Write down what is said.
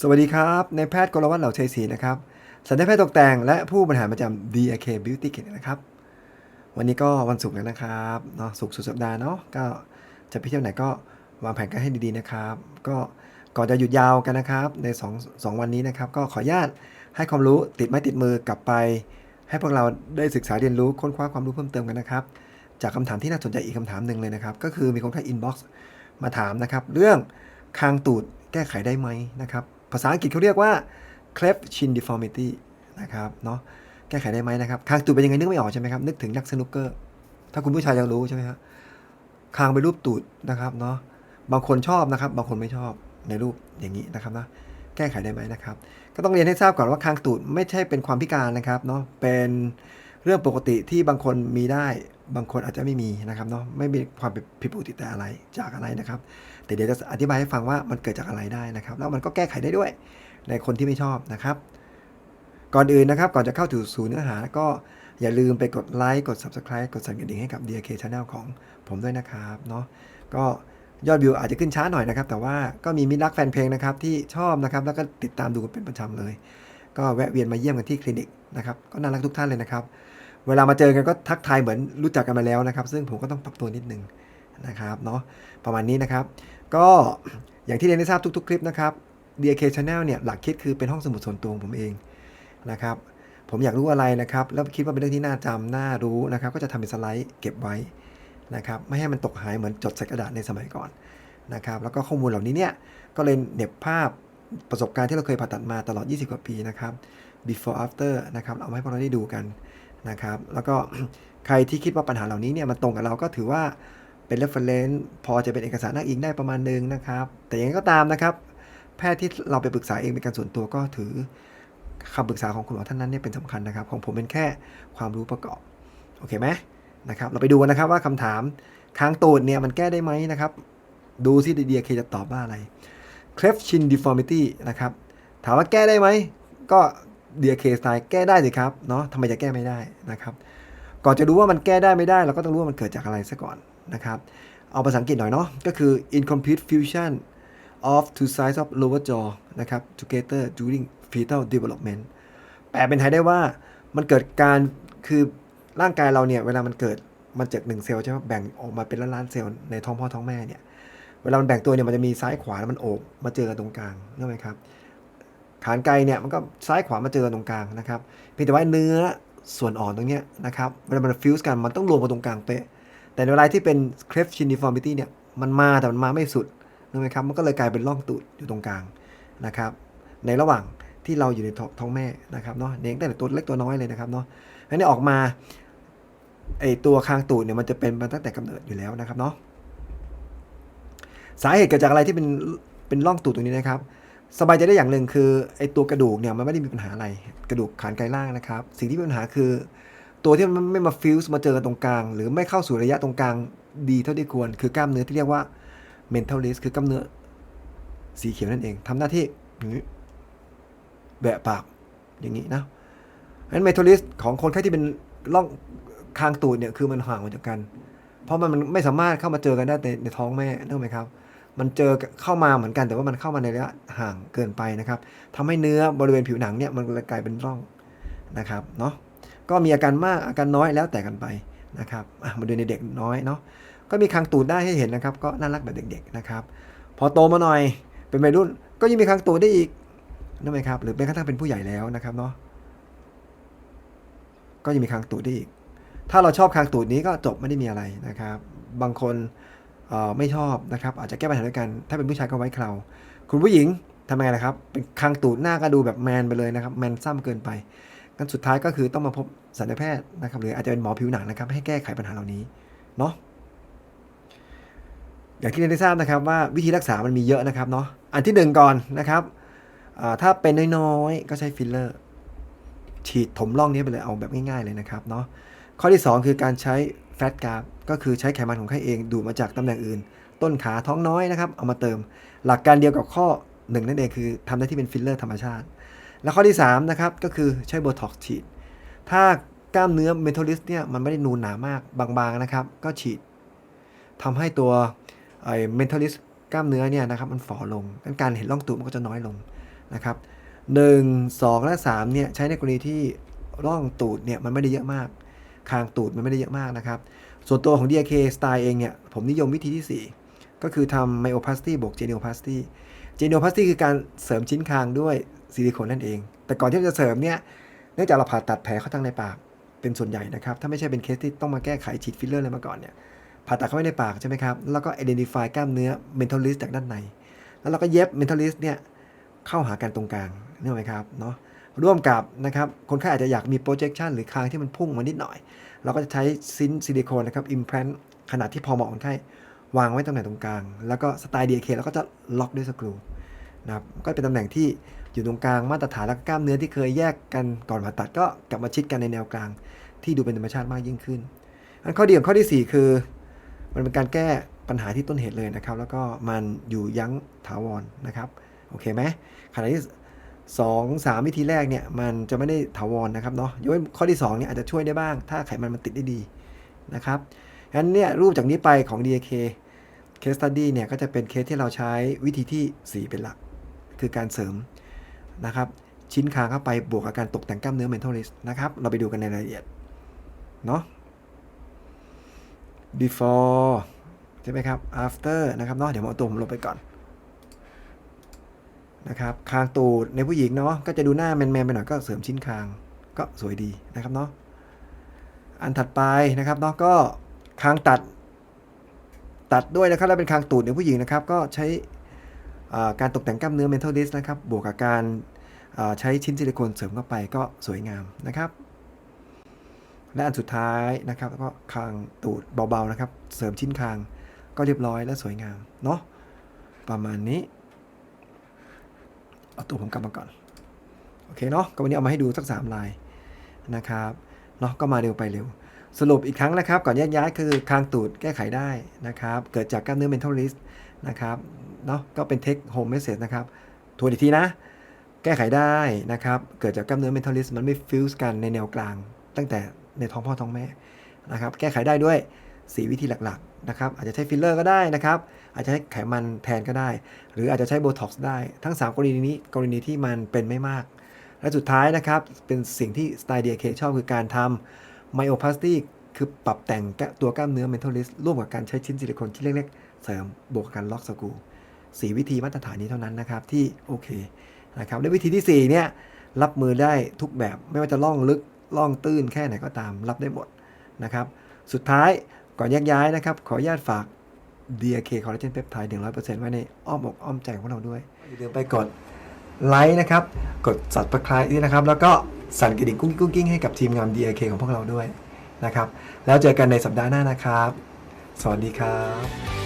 สวัสดีครับนายแพทย์กรวัตรเหล่าชัยศรีนะครับสัญญาแพทย์ตกแต่งและผู้บริหารประจำ DAK Beauty Clinic นะครับ วันนี้ก็วันศุกร์แล้วนะครับเนาะศุกร์สุดสัปดาห์เนาะก็จะไปเที่ยวไหนก็วางแผนกันให้ดีๆนะครับ ก็ก่อนจะหยุดยาวกันนะครับใน2 2วันนี้นะครับ ก็ขออนุญาตให้ความรู้ติดไม้ติดมือกลับไป ให้พวกเราได้ศึกษาเรียนรู้ค้นคว้าความรู้เพิ่มเติมกันนะครับ จากคำถามที่น่าสนใจอีกคำถามหนึ่งเลยนะครับ ก็คือมีคนไข้อินบ็อกซ์มาถามนะครับ เรื่องคางตูดแก้ไขได้ไหมนะครับ ภาษาอังกฤษเขาเรียกว่า cleft chin deformity นะครับเนาะแก้ไขได้ไหมนะครับคางตูดเป็นยังไงนึกไม่ออกใช่ไหมครับ นึกถึงนักสนุกเกอร์ ถ้าคุณผู้ชายยังรู้ใช่ไหมครับคางเป็นรูปตูดนะครับเนาะบางคนชอบนะครับ บางคนไม่ชอบในรูปอย่างนี้นะครับนะแก้ไขได้ไหมนะครับ ก็ต้องเรียนให้ทราบก่อนว่าคางตูดไม่ใช่เป็นความพิการนะครับเนาะเป็น เรื่องปกติที่บางคนมีได้บางคนอาจจะไม่มีนะครับเนาะไม่มีความผิดปกติแต่อะไรจากอะไรนะครับ แต่เดี๋ยวจะอธิบายให้ฟังว่ามันเกิดจากอะไรได้นะครับ แล้วมันก็แก้ไขได้ด้วยในคนที่ไม่ชอบนะครับ ก่อนอื่นนะครับก่อนจะเข้าถึงสู่เนื้อหา ก็อย่าลืมไปกดไลค์กด Subscribe กดสั่นกระดิ่งให้กับ DK Channel ของผมด้วยนะครับเนาะก็ยอดวิวอาจจะขึ้นช้าหน่อยนะครับ แต่ว่าก็มีมิตรรักแฟนเพลงนะครับที่ชอบนะครับแล้วก็ติดตามดูกันเป็นประจำเลย ก็แวะเวียนมาเยี่ยมกันที่คลินิกนะครับก็น่ารักทุกท่านเลยนะครับ เวลามาเจอกันก็ทักทายเหมือนรู้จักกันมาแล้วนะครับ ซึ่งผมก็ต้องปรับตัวนิดนึงนะครับเนาะประมาณนี้นะครับ ก็อย่างที่เรียนได้ทราบทุกๆ คลิปนะครับ DK Channel เนี่ยหลักคิดคือเป็นห้องสมุดส่วนตัวของผมเองนะครับผมอยากรู้อะไรนะครับ แล้วคิดว่าเป็นเรื่องที่น่าจำน่ารู้นะครับ ก็จะทำเป็นสไลด์เก็บไว้นะครับ ไม่ให้มันตกหายเหมือนจดใส่กระดาษในสมัยก่อนนะครับ แล้วก็ข้อมูลเหล่านี้เนี่ยก็เลยเน็บภาพประสบการณ์ที่เราเคยผ่าตัดมาตลอด 20 กว่าปีนะครับ before after นะครับเอามาให้พวกเราได้ดูกัน นะครับ แล้วก็ใครที่คิดว่าปัญหาเหล่านี้เนี่ยมันตรงกับเราก็ถือว่าเป็น reference พอจะเป็นเอกสารอ้างอิงได้ประมาณนึงนะครับ แต่อย่างไรก็ตามนะครับ แพทย์ที่เราไปปรึกษาเองเป็นการส่วนตัวก็ถือคำปรึกษาของคุณหมอท่านนั้นเนี่ยเป็นสำคัญนะครับ ของผมเป็นแค่ความรู้ประกอบ โอเคไหมนะครับ เราไปดูกันนะครับว่าคำถามค้างตูดเนี่ยมันแก้ได้ไหมนะครับ ดูซิเดียเคจะตอบว่าอะไร cleft chin deformity นะครับ ถามว่าแก้ได้ไหม ก็ เดียเคสไตล์แก้ได้สิครับเนาะทำไมจะแก้ไม่ได้นะครับ ก่อนจะดูว่ามันแก้ได้ไม่ได้ เราก็ต้องรู้ว่ามันเกิดจากอะไรซะก่อนนะครับ เอาภาษาอังกฤษหน่อยเนาะก็คือ incomplete fusion of two sides of lower jaw นะครับ together during fetal development แปลเป็นไทยได้ว่ามันเกิดการคือร่างกายเราเนี่ย เวลามันเกิดมันจากหนึ่งเซลล์ใช่ไหมแบ่งออกมาเป็นล้านๆเซลล์ในท้องพ่อท้องแม่เนี่ยเวลามันแบ่งตัวเนี่ยมันจะมีซ้ายขวาแล้วมันโอบมาเจอกันตรงกลางใช่ไหมครับ ขานไกลเนี่ยมันก็ซ้ายขวามาเจอตรงกลางนะครับเพียงแต่ว่าเนื้อส่วนอ่อนตรงเนี้ยนะครับเวลามันฟิวส์กันมันต้องรวมกันตรงกลางเป๊ะแต่ในเวลาที่เป็น cleft chin deformity เนี่ยมันมาแต่มันมาไม่สุดนึกไหมครับมันก็เลยกลายเป็นร่องตูดอยู่ตรงกลางนะครับ ในระหว่างที่เราอยู่ในท้องแม่นะครับเนาะเด็กแต่ตัวเล็กตัวน้อยเลยนะครับเนาะอันนี้ออกมาไอตัวคางตูดเนี่ยมันจะเป็นมาตั้งแต่กำเนิดอยู่แล้วนะครับเนาะสาเหตุเกิดจากอะไรที่เป็นเป็นร่องตูดตรงนี้นะครับ สบายใจได้อย่างหนึ่งคือไอตัวกระดูกเนี่ยมันไม่ได้มีปัญหาอะไรกระดูกขานไกลล่างนะครับ สิ่งที่มีปัญหาคือ ตัวที่มันไม่มาฟิวส์มาเจอกันตรงกลาง หรือไม่เข้าสู่ระยะตรงกลางดีเท่าที่ควร คือกล้ามเนื้อที่เรียกว่า mentalis คือกล้ามเนื้อสีเขียวนั่นเองทำหน้าที่อย่างนี้แบะปากอย่างนี้นะงั้น mentalis ของคนไข้ที่เป็นร่องคางตูดเนี่ยคือมันห่างออกจากกัน เพราะมันไม่สามารถเข้ามาเจอกันได้ในในท้องแม่นึกไหมครับ มันเจอเข้ามาเหมือนกัน แต่ว่ามันเข้ามาในระยะห่างเกินไปนะครับทำให้เนื้อบริเวณผิวหนังเนี่ยมันกลายเป็นร่องนะครับเนาะก็มีอาการมากอาการน้อยแล้วแต่กันไปนะครับมาดูในเด็กน้อยเนาะก็มีคางตูดได้ให้เห็นนะครับ ก็น่ารักแบบเด็กๆนะครับ พอโตมาหน่อยเป็นวัยรุ่น ก็ยังมีคางตูดได้อีกนึกไหมครับหรือแม้กระทั่งเป็นผู้ใหญ่แล้วนะครับเนาะก็ยังมีคางตูดได้อีก ถ้าเราชอบคางตูดนี้ก็จบไม่ได้มีอะไรนะครับ บางคน ไม่ชอบนะครับ อาจจะแก้ปัญหาด้วยกัน ถ้าเป็นผู้ชายก็ไว้เคราคุณผู้หญิงทำไงล่ะครับ เป็นคางตูดหน้าก็ดูแบบแมนไปเลยนะครับ แมนซ้ำเกินไปกันสุดท้ายก็คือต้องมาพบสัญญแพทย์นะครับ หรืออาจจะเป็นหมอผิวหนังนะครับ ให้แก้ไขปัญหาเหล่านี้ เนาะอย่างที่เรนได้ทราบนะครับว่าวิธีรักษามันมีเยอะนะครับเนาะ อันที่หนึ่งก่อนนะครับ ถ้าเป็นน้อยๆ ก็ใช้ฟิลเลอร์ ฉีดถมร่องนี้ไปเลยเอาแบบง่ายๆเลยนะครับเนาะ ข้อที่ 2 คือการใช้ แฟตกราฟก็คือใช้ไขมันของไข้เองดูดมาจากตำแหน่งอื่น ต้นขาท้องน้อยนะครับ เอามาเติม หลักการเดียวกับข้อหนึ่งนั่นเองคือทำหน้ที่เป็นฟิลเลอร์ธรรมชาติ แล้วข้อที่ 3 นะครับ ก็คือใช้โบท็อกซ์ฉีด ถ้ากล้ามเนื้อเมทัลลิสเนี่ยมันไม่ได้นูนหนามากบางๆนะครับ ก็ฉีดทำให้ตัวไอ้เมทัลลิสกล้ามเนื้อเนี่ยนะครับมันฝ่อลงงั้นการเห็นร่องตูดมันก็จะน้อยลงนะครับหนึ่งสองและสามเนี่ยใช้ในกรณีที่ร่องตูดเนี่ยมันไม่ได้เยอะมาก คางตูดมันไม่ได้เยอะมากนะครับ ส่วนตัวของ DRK Style เองเนี่ย ผมนิยมวิธีที่ 4 ก็คือทำไมโอพลาสตีบวกเจเนโอพลาสตีเจเนโอพลาสตีคือการเสริมชิ้นคางด้วยซิลิโคนนั่นเอง แต่ก่อนที่เราจะเสริมเนี่ยเนื่องจากเราผ่าตัดแผลเข้าทางในปากเป็นส่วนใหญ่นะครับ ถ้าไม่ใช่เป็นเคสที่ต้องมาแก้ไขฉีดฟิลเลอร์อะไรมาก่อนเนี่ยผ่าตัดเข้าไปในปากใช่ไหมครับ แล้วก็ identify กล้ามเนื้อ mentalis จากด้านใน แล้วเราก็เย็บ mentalis เนี่ยเข้าหากันตรงกลางนึกออกไหมครับเนาะ ร่วมกับนะครับคนไข้อาจจะอยากมี projection หรือคางที่มันพุ่งมานิดหน่อย เราก็จะใช้ซินซิลิโคนนะครับ implant ขนาดที่พอเหมาะคนไข้วางไว้ตำแหน่งตรงกลาง แล้วก็สไตล์ DK แล้วก็จะล็อกด้วยสกรูนะครับก็เป็นตำแหน่งที่อยู่ตรงกลางมาตรฐานและกล้ามเนื้อที่เคยแยกกันก่อนผ่าตัดก็กลับมาชิดกันในแนวกลาง ที่ดูเป็นธรรมชาติมากยิ่งขึ้น อันข้อดีของข้อที่ 4 คือ มันเป็นการแก้ปัญหาที่ต้นเหตุเลยนะครับ แล้วก็มันอยู่ยั้งถาวรนะครับ โอเคไหมขณะที่ สองสามวิธีแรกเนี่ยมันจะไม่ได้ถาวรนะครับเนาะยกเว้นข้อที่2เนี่ยอาจจะช่วยได้บ้าง ถ้าไขมันมันติดได้ดีนะครับงั้นเนี่ยรูปจากนี้ไปของ DAK case study เนี่ยก็จะเป็นเคสที่เราใช้วิธีที่ 4 เป็นหลัก คือการเสริมนะครับชิ้นคางเข้าไปบวกกับการตกแต่งกล้ามเนื้อ mentalis นะครับ เราไปดูกันในรายละเอียดเนาะ before ใช่ไหมครับ after นะครับเนาะเดี๋ยวผมเอาตัวผมลงไปก่อน นะครับคางตูดในผู้หญิงเนาะก็จะดูหน้าแมนๆไปหน่อยก็เสริมชิ้นคางก็สวยดีนะครับเนาะอันถัดไปนะครับเนาะก็คางตัดตัดด้วยนะครับแล้วเป็นคางตูดในผู้หญิงนะครับ ก็ใช้การตกแต่งกล้ามเนื้อ mental disc นะครับบวกกับการใช้ชิ้นซิลิโคนเสริมเข้าไปก็สวยงามนะครับ และอันสุดท้ายนะครับก็คางตูดเบาๆนะครับ เสริมชิ้นคางก็เรียบร้อยและสวยงามเนาะประมาณนี้ เอาตัวผมกลับมาก่อน โอเคเนาะก็วันนี้เอามาให้ดูสักสามลายนะครับเนาะก็มาเร็วไปเร็ว สรุปอีกครั้งนะครับ ก่อนแยกย้ายคือคางตูดแก้ไขได้นะครับ เกิดจากกล้ามเนื้อ mentalis นะครับเนาะก็เป็น take home message นะครับทวนอีกทีนะ แก้ไขได้นะครับ เกิดจากกล้ามเนื้อ mentalis มันไม่ฟิวส์กันในแนวกลาง ตั้งแต่ในท้องพ่อท้องแม่นะครับ แก้ไขได้ด้วย 4 วิธีหลักๆนะครับอาจจะใช้ฟิลเลอร์ก็ได้นะครับอาจจะใช้ไขมันแทนก็ได้ หรืออาจจะใช้โบท็อกซ์ได้ ทั้ง 3 กรณีนี้กรณีที่มันเป็นไม่มาก และสุดท้ายนะครับ เป็นสิ่งที่สไตล์ DK ชอบคือการทำไมโอพลาสติกคือปรับแต่งตัวกล้ามเนื้อ mentalis ร่วมกับการใช้ชิ้นซิลิโคนชิ้นเล็กๆ เสริมบวกกับการล็อกสกูสี่วิธีมาตรฐานนี้เท่านั้นนะครับที่โอเคนะครับและวิธีที่4เนี่ยรับมือได้ทุกแบบไม่ว่าจะล่องลึกล่องตื้นแค่ไหนก็ตามรับได้หมดนะครับ สุดท้าย ก่อนแยกย้ายนะครับ ขออนุญาตฝาก DRK Collagen Peptide 100%ไว้ในอ้อมอกอ้อมใจของเราด้วยอย่าลืมไปกดไลค์นะครับ กด subscribe ด้วยนะครับ แล้วก็สั่นกระดิ่งกุ้งกิ้งกุ้งกิ้งให้กับทีมงาน DRK ของพวกเราด้วยนะครับ แล้วเจอกันในสัปดาห์หน้านะครับ สวัสดีครับ